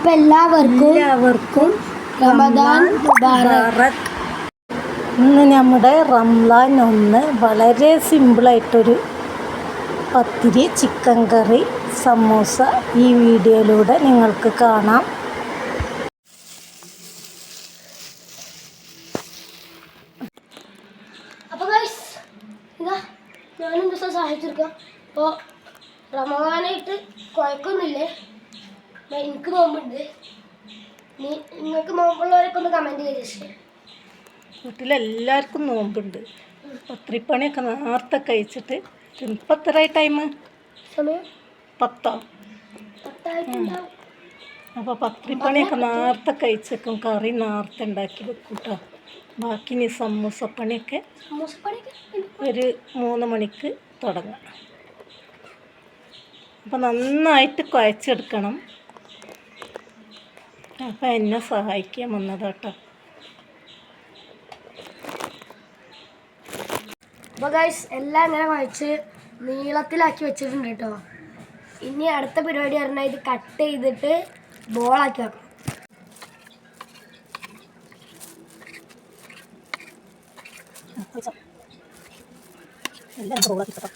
അപ്പൊ എല്ലാവർക്കും എല്ലാവർക്കും റമദാൻ മുബാറക്. ഇന്ന് നമ്മുടെ റംലാൻ ഒന്ന് വളരെ സിമ്പിളായിട്ടൊരു പത്തിരി ചിക്കൻ കറി സമൂസ ഈ വീഡിയോയിലൂടെ നിങ്ങൾക്ക് കാണാം. ഇതാ ഞാനും ദിവസം സഹായിച്ചെടുക്കാം അപ്പോൾ റമദാനായിട്ട് കുഴക്കൊന്നുമില്ലേ? എനിക്ക് നോമ്പുണ്ട്. നീ നിങ്ങൾക്ക് നോമ്പുള്ളവരൊക്കെ ഒന്ന് കമന്റ് ചെയ്ത് വീട്ടിലെല്ലാവർക്കും നോമ്പുണ്ട്. ഒത്തിരി പണിയൊക്കെ നേരത്തെ കഴിച്ചിട്ട് ഇപ്പം എത്ര ടൈം സമയം? പത്തോ. അപ്പോൾ പത്രിപ്പണിയൊക്കെ നേരത്തെ കഴിച്ചേക്കും. കറി നേരത്തെ ഉണ്ടാക്കി വെക്കും കേട്ടോ ബാക്കി ഇനി സമൂസപ്പണിയൊക്കെ സമൂസപ്പണിയൊക്കെ ഒരു മൂന്ന് മണിക്ക് തുടങ്ങാം. അപ്പോൾ നന്നായിട്ട് കുഴച്ചെടുക്കണം. അപ്പോൾ എന്നെ സഹായിക്കാൻ വന്നതാട്ടോ അപ്പോൾ ഗൈസ് എല്ലാം ഇങ്ങനെ കുഴച്ച് നീളത്തിലാക്കി വെച്ചിട്ടുണ്ട് കേട്ടോ. ഇനി അടുത്ത പരിപാടി പറഞ്ഞാൽ ഇത് കട്ട് ചെയ്തിട്ട് ബോളാക്കി വെക്കണം. എല്ലാം ബോളാക്കി കേട്ടോ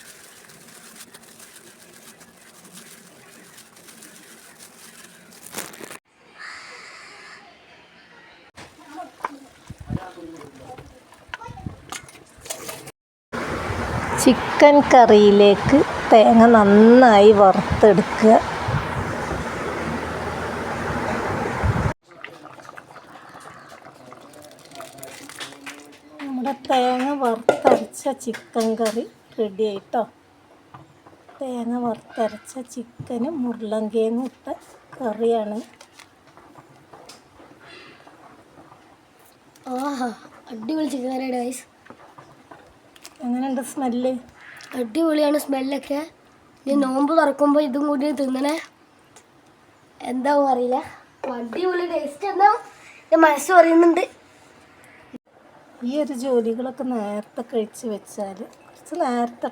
ചിക്കൻ കറിയിലേക്ക് തേങ്ങ നന്നായി വറുത്തെടുക്കുക. നമ്മുടെ തേങ്ങ വറുത്തരച്ച ചിക്കൻ കറി റെഡി ആയിട്ടോ? തേങ്ങ വറുത്തരച്ച ചിക്കന് മുരുളങ്കേന്ന് ഇട്ട കറിയാണ്. ആഹാ അടിപൊളി ചിക്കൻ കറിയുടെ ഗൈസ് എങ്ങനെയുണ്ട് സ്മെല്ല്? അടിപൊളിയാണ് സ്മെല്ലൊക്കെ. ഇനി നോമ്പ് തുറക്കുമ്പോൾ ഇതും കൂടി തിന്നണേ. എന്താവും അറിയില്ല. അടിപൊളി ടേസ്റ്റ് എന്താ? എന്റെ മനസ്സ് പറയുന്നുണ്ട്. ഈ ഒരു ജോലികളൊക്കെ നേരത്തെ കഴിച്ച് വെച്ചാൽ കുറച്ച് നേരത്തെ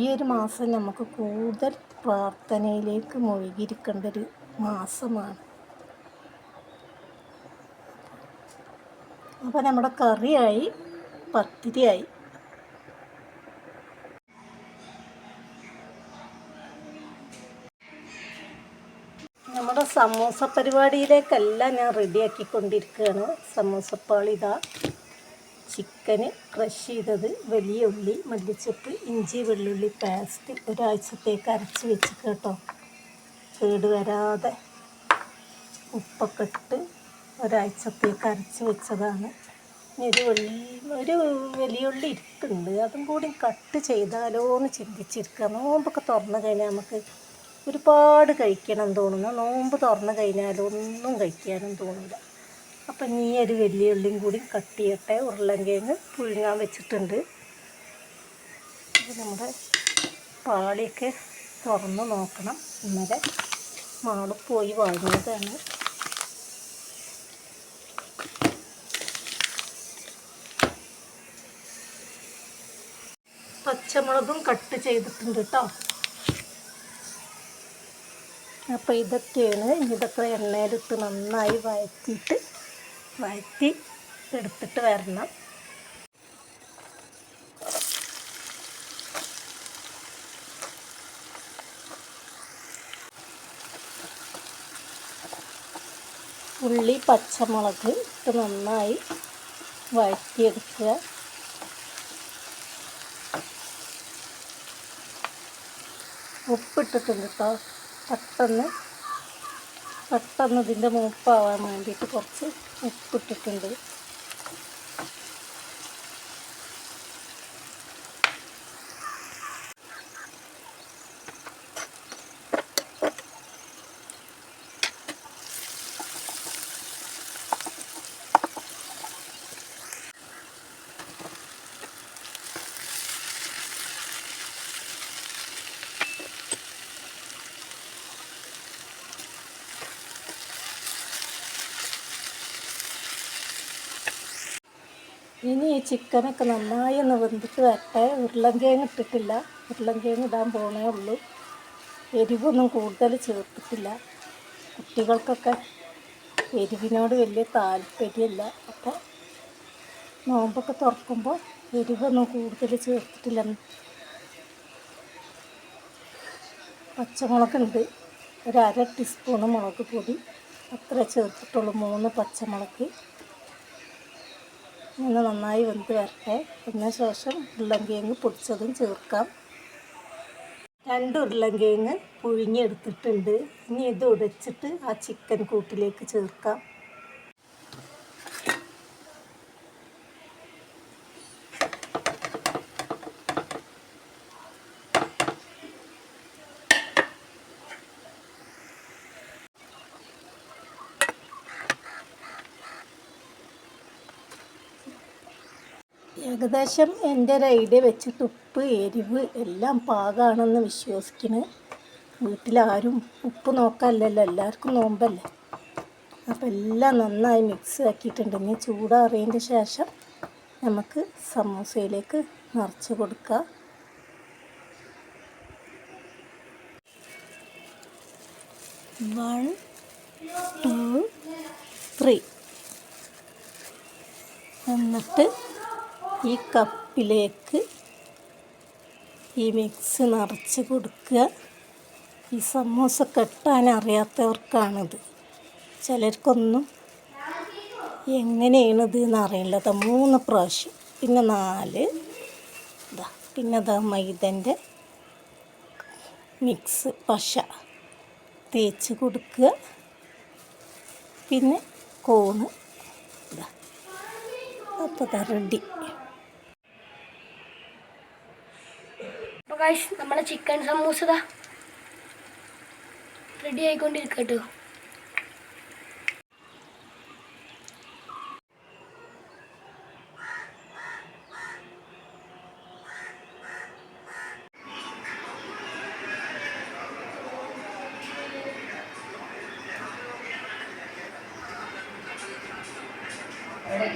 ഈ ഒരു മാസം നമുക്ക് കൂടുതൽ പ്രാർത്ഥനയിലേക്ക് മുഴുകിയിരിക്കേണ്ട ഒരു മാസമാണ്. അപ്പോൾ നമ്മുടെ കറിയായി പത്തിരിയായി നമ്മുടെ സമൂസ പരിപാടിയിലേക്കല്ല ഞാൻ റെഡിയാക്കിക്കൊണ്ടിരിക്കുകയാണ്. സമൂസപ്പാളി ഇതാ ചിക്കന് ക്രഷ് ചെയ്തത് വലിയ ഉള്ളി മല്ലിച്ചപ്പ് ഇഞ്ചി വെള്ളുള്ളി പേസ്റ്റ് ഒരാഴ്ചത്തേക്ക് അരച്ച് വെച്ച് കേട്ടോ. കേട് വരാതെ ഉപ്പൊക്കെ ഇട്ട് ഒരാഴ്ചത്തേക്ക് അരച്ച് വെച്ചതാണ്. ഇനി ഒരു വെള്ളി ഒരു വലിയ ഉള്ളി ഇരിക്കുന്നുണ്ട് അതും കൂടി കട്ട് ചെയ്താലോ എന്ന് ചിന്തിച്ചിരിക്കുക നോമ്പൊക്കെ തുറന്നു കഴിഞ്ഞാൽ നമുക്ക് ഒരുപാട് കഴിക്കണം തോന്നുന്നു. നോമ്പ് തുറന്നു കഴിഞ്ഞാൽ ഒന്നും കഴിക്കാനും തോന്നില്ല അപ്പം നീ ഒരു വലിയ ഉള്ളിയും കൂടി കട്ട് ചെയ്യട്ടെ. ഉരുളങ്കിഴങ്ങ് പുഴുങ്ങാൻ വെച്ചിട്ടുണ്ട്. നമ്മുടെ പാളിയൊക്കെ തുറന്ന് നോക്കണം. ഇന്നലെ മാൾ പോയി വാങ്ങിയതാണ്. പച്ചമുളകും കട്ട് ചെയ്തിട്ടുണ്ട് കേട്ടോ അപ്പോൾ ഇതൊക്കെയാണ് ഇതൊക്കെ എണ്ണയിലിട്ട് നന്നായി വഴറ്റിയിട്ട് വഴറ്റി എടുത്തിട്ട് വരണം. ഉള്ളി പച്ചമുളക് ഇട്ട് നന്നായി വഴറ്റിയെടുക്കുക. ഉപ്പിട്ടിട്ടുണ്ട് കേട്ടോ പെട്ടെന്ന് പെട്ടെന്ന് ഇതിന്റെ മൂപ്പാവാൻ വേണ്ടിയിട്ട് കുറച്ച് ഉപ്പിട്ടിട്ടുണ്ട്. ഇനി ഈ ചിക്കനൊക്കെ നന്നായി ഒന്ന് വെന്തിട്ട് വരട്ടെ. ഉരുളൻകിഴങ്ങ് ഇട്ടിട്ടില്ല. ഉരുളൻകിഴങ്ങ് ഇടാൻ പോണേ ഉള്ളൂ. എരിവൊന്നും കൂടുതൽ ചേർത്തിട്ടില്ല. കുട്ടികൾക്കൊക്കെ എരിവിനോട് വലിയ താല്പര്യമില്ല. അപ്പോൾ നോമ്പൊക്കെ തുറക്കുമ്പോൾ എരിവൊന്നും കൂടുതൽ ചേർത്തിട്ടില്ല. പച്ചമുളകുണ്ട് ഒരു അര ടീസ്പൂണ് മുളക് പൊടി. അത്ര ചേർത്തിട്ടുള്ളൂ. മൂന്ന് പച്ചമുളക്. ഇങ്ങനെ നന്നായി വെന്ത് വരട്ടെ. അതിന് ശേഷം ഉരുളങ്കിഴങ്ങ് പൊടിച്ചതും ചേർക്കാം. രണ്ട് ഉരുളങ്കിഴങ്ങ് പുഴുങ്ങിയെടുത്തിട്ടുണ്ട്. ഇനി ഇത് ഉടച്ചിട്ട് ആ ചിക്കൻ കൂട്ടിലേക്ക് ചേർക്കാം. ഏകദേശം എന്റെ റൈഡ് വെച്ച് വെച്ചിട്ട് ഉപ്പ് എരിവ് എല്ലാം പാകാണെന്ന് വിശ്വസിക്കുന്നു വീട്ടിലാരും ഉപ്പ് നോക്കാമല്ലല്ലോ എല്ലാവർക്കും നോമ്പല്ലേ. അപ്പോൾ എല്ലാം നന്നായി മിക്സ് ആക്കിയിട്ടുണ്ട്. ഇനി ചൂടാറിയതിന്റെ ശേഷം നമുക്ക് സമൂസയിലേക്ക് നിറച്ച് കൊടുക്കുക വൺ ടു ത്രീ. എന്നിട്ട് ഈ കപ്പിലേക്ക് ഈ മിക്സ് നിറച്ച് കൊടുക്കുക. ഈ സമോസ കെട്ടാൻ അറിയാത്തവർക്കാണിത്. ചിലർക്കൊന്നും എങ്ങനെയാണിത് എന്നറിയില്ല അതാ മൂന്ന് പ്രാവശ്യം. പിന്നെ നാല്. ഇതാ പിന്നെ അതാ മൈദന്റെ മിക്സ് പശ തേച്ച് കൊടുക്കുക. പിന്നെ കോണ്. ഇതാ അപ്പോൾ റെഡി. ഗൈസ് നമ്മുടെ ചിക്കൻ സമൂസ റെഡി ആയിക്കൊണ്ടിരിക്കട്ടോ. എവിടെ